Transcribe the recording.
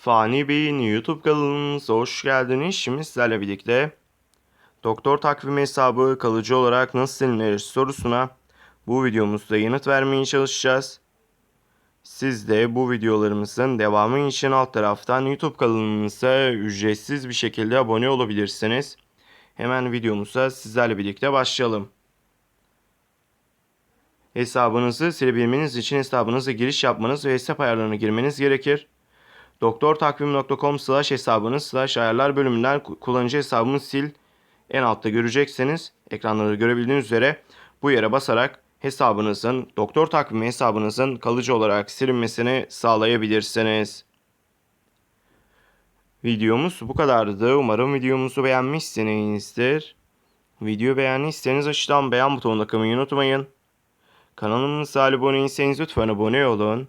Fani Bey'in YouTube kanalımıza hoş geldiniz. Şimdi sizlerle birlikte Doktor takvimi hesabı kalıcı olarak nasıl silinir sorusuna bu videomuzda yanıt vermeye çalışacağız. Siz de bu videolarımızın devamı için alt taraftan YouTube kanalımıza ücretsiz bir şekilde abone olabilirsiniz. Hemen videomuza sizlerle birlikte başlayalım. Hesabınızı silebilmeniz için hesabınıza giriş yapmanız ve hesap ayarlarına girmeniz gerekir. doktortakvim.com slash hesabınız slash ayarlar bölümünden ku- kullanıcı hesabımı sil en altta göreceksiniz. Ekranları görebildiğiniz üzere bu yere basarak hesabınızın, doktor takvimi hesabınızın kalıcı olarak silinmesini sağlayabilirsiniz. Videomuz bu kadardı. Umarım videomuzu beğenmişsinizdir. Video beğendiyseniz aşağıdan beğen butonuna kılmayı unutmayın. Kanalımıza abone değilseniz lütfen abone olun.